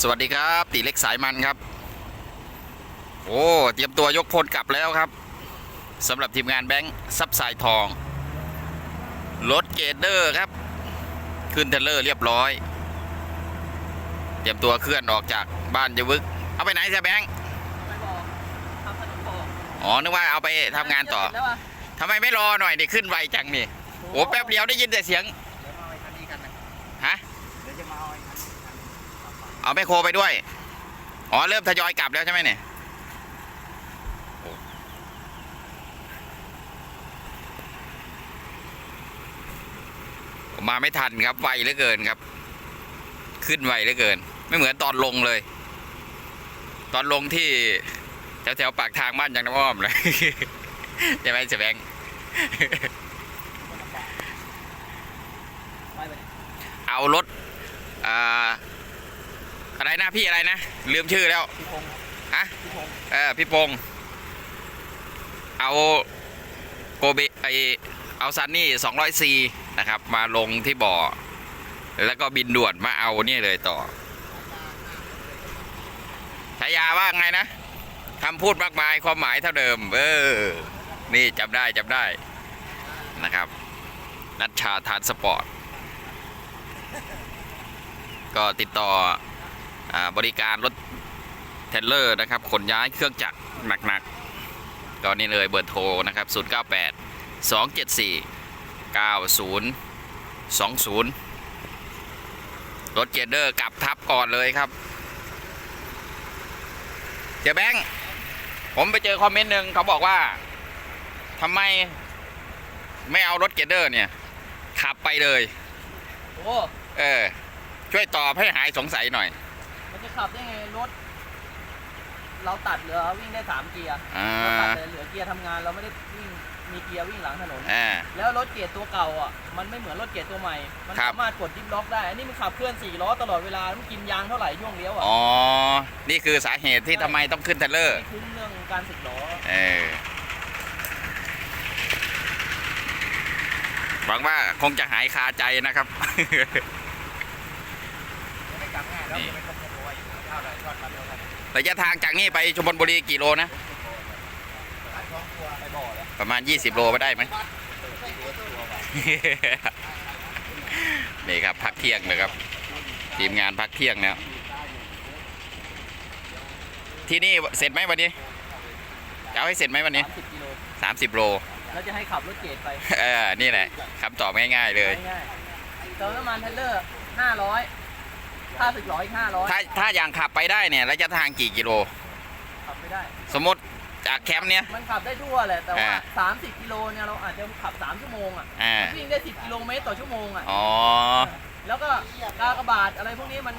สวัสดีครับตีเล็กสายมันครับ โอ้เตรียมตัวยกพลกลับแล้วครับสำหรับทีมงานแบงค์ซับสายทองรถเกตเดอร์ครับ ขึ้นเทรลเลอร์เรียบร้อย เตรียมตัวเคลื่อนออกจากบ้านยวึก เอาไปไหนเสียแบงค์ไม่บอกทำขนมบอกอ๋อนึกว่าเอาไปทำงานต่อเสร็จแล้วอะทำไมไม่รอหน่อยดิขึ้นไวจังนี่โอ้แป๊บเดียวได้ยินแต่เสียง เอาแม่โคไปด้วย อ๋อ เริ่มทยอยกลับแล้วใช่ไหมเนี่ยมาไม่ทันครับไวเหลือเกินครับ ขึ้นไวเหลือเกิน ไม่เหมือนตอนลงเลย ตอนลงที่แถวแถวปากทางบ้านยังน้ำอ้อมเลยใช่ไหมเสยแบงเอารถอ่า อะไรนะพี่อะไรนะลืมชื่อแล้วพี่พงษ์ฮะพี่พงษ์เออพี่พงษ์เอาโกเบไอเอาซันนี่200ซีนะครับ มาลงที่บ่อ แล้วก็บินด่วนมาเอานี่เลยต่อฉายาว่าไงนะคำพูดมากมายความหมายเท่าเดิม เออ นี่จำได้จำได้นะครับ นัชชาทานสปอร์ต ก็ติดต่ออา บริการรถเทรลเลอร์นะครับ ขนย้ายเครื่องจักรหนักๆ ก็นี่เลยเบอร์โทรนะครับ 098 274 9020 รถเกรเดอร์กลับทับก่อนเลยครับเจอแบงค์ผมไปเจอคอมเมนต์หนึ่งเขาบอกว่าทำไมไม่เอารถเกรเดอร์เนี่ย ขับไปเลย โอ้ เออ ช่วยตอบให้หายสงสัยหน่อย มันจะขับได้ไงรถ เราตัดเหลือวิ่งได้สามเกียร์อ่าเราตัดเลยเหลือเกียร์ทำงานเราไม่ได้วิ่งมีเกียร์วิ่งหลังถนน อ่า แล้วรถเกียร์ตัวเก่าอะมันไม่เหมือนรถเกียร์ตัวใหม่ มันครับ สามารถกดดิฟล็อกได้ อันนี้มันขับเคลื่อนสี่ล้อตลอดเวลามันกินยางเท่าไหร่ช่วงเลี้ยวอะอ๋อ นี่คือสาเหตุที่ทำไมต้องขึ้นเทรลเลอร์ ไม่คุ้มเรื่องการสึกล้อเออหวังว่าคงจะหายคาใจนะครับ ไม่กลับง่ายแล้วจะไม่ต้อง ร่ทอดมาเท่าไหร่ระยะทางจากนี่ไปชลบุรีกี่โลนะร้านสองตัวไปบ่อแล้วประมาณ 20 โลไปได้ไหมนี่ครับพักเที่ยงเลยครับ ทีมงานพักเที่ยงแล้วที่นี่เสร็จไหมวันนี้จะเอาให้เสร็จไหมวันนี้สามสิบกิโล30 โลแล้วจะให้ขับรถเกียร์ไป เออ นี่แหละคำตอบง่ายๆเลยง่ายๆเติมน้ำมันเทรลเลอร์ห้าร้อย ค่าสึกล้ออีกห้าร้อยถ้าถ้าอย่างขับไปได้เนี่ยระยะทางกี่กิโล ขับไม่ได้ สมมติจากแคมป์เนี้ย มันขับได้ทั่วแหละแต่ว่าอ่า30กิโลเนี่ยเราอาจจะขับ3ชั่วโมงอะอ่าวิ่งได้10กิโลเมตรต่อชั่วโมงอะอ๋อแล้วก็กากบาทอะไรพวกนี้มัน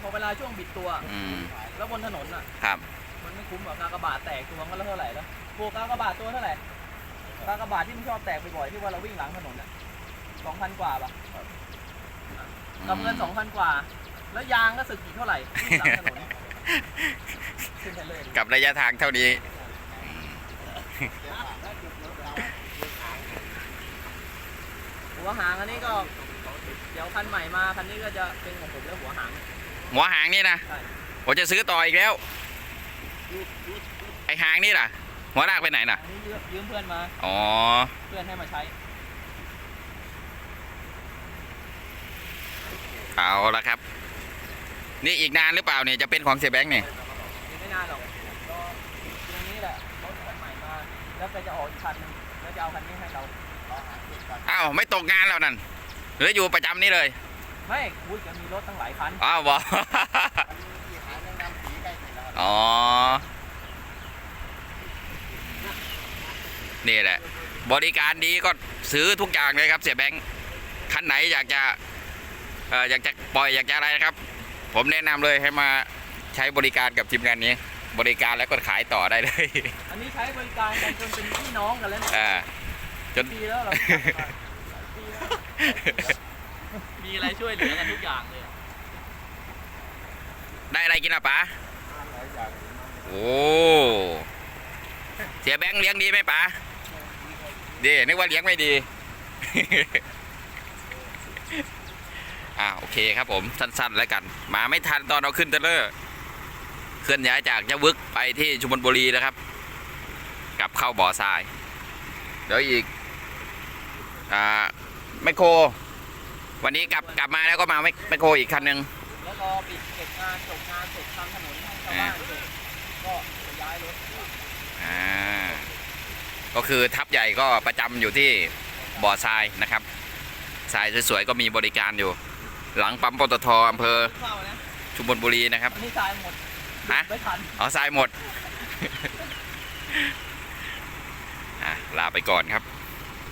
พอเวลาช่วงบิดตัวอืมแล้วบนถนนอะ ครับ มันไม่คุ้มหรอกกากบาทแตกตัวมันก็เท่าไหร่แล้วพวกกากบาทตัวเท่าไหร่กากบาทที่มันชอบแตกบ่อยๆที่ว่าเราวิ่งหลังถนนอะ2,000กว่าป่ะกับเงิน2,000กว่า แล้วยางก็สึกอีกเท่าไหร่วิ่งหลังถนนขึ้นไปเลยกับระยะทางเท่านี้ หัวหางอันนี้ก็ เดี๋ยวคันใหม่มาคันนี้ก็จะเป็นของผมแล้วหัวหางหัวหางนี่นะใช่ผมจะซื้อต่ออีกแล้ว ไอหางนี่ล่ะ หัวลากไปไหนน่ะ อันนี้ยืมยืมเพื่อนมาอ๋อ เพื่อนให้มาใช้เอาละครับ นี่อีกนานหรือเปล่าเนี่ยจะเป็นของเสียแบงค์เนี่ยยังไม่นานหรอกรอตรงนี้แหละรถคันใหม่มาแล้วก็จะออกอีกคันหนึงแล้วจะเอาคันนี้ให้เราอ้าวไม่ตกงานแล้วนั่นหรืออยู่ประจำนี่เลยไม่คุยกันมีรถตั้งหลายคันอ้าวบอ ที่หาเรื่องน้ำสีใกล้เสร็จแล้วอ๋อ นี่แหละ บริการดีก็ซื้อทุกอย่างเลยครับ เสียแบงค์คันไหนอยากจะเอ่ออยากจะปล่อยอยากจะอะไรนะครับ ผมแนะนำเลยให้มาใช้บริการกับทีมงานนี้ บริการแล้วก็ขายต่อได้เลย อันนี้ใช้บริการกันจนเป็นพี่น้องกันแล้วเนี่ยอ่า จน ปีแล้วเรารู้จักกันปีแล้วมีอะไรช่วยเหลือกันทุกอย่างเลยได้อะไรกินอะป๋าโอ้เสียแบงค์เลี้ยงดีไหมป๋าดีนึกว่าเลี้ยงไม่ดี อ่าโอเคครับผมสั้นๆแล้วกัน มาไม่ทันตอนเอาขึ้นเทรลเลอร์เคลื่อนย้ายจากยะวึกไปที่ชุมพลบุรีนะครับ กลับเข้าบ่อทราย เดี๋ยวอีกอ่าไมโคร วันนี้กลับกลับมาแล้วก็มาไมไมโครอีกคันหนึ่งแล้วรอปิดเสร็จงานจบงานเสร็จทำถนนให้ชาวบ้านเสร็จก็จะย้ายรถอ่าก็คือทัพใหญ่ก็ประจำอยู่ที่บ่อทรายนะครับทรายสวยๆก็มีบริการอยู่ หลังปั๊มปตทอำเภอเข้านะชุมพลบุรีนะครับ อันนี้ทรายหมดฮะ ไม่ทันเอาทรายหมด อะลาไปก่อนครับ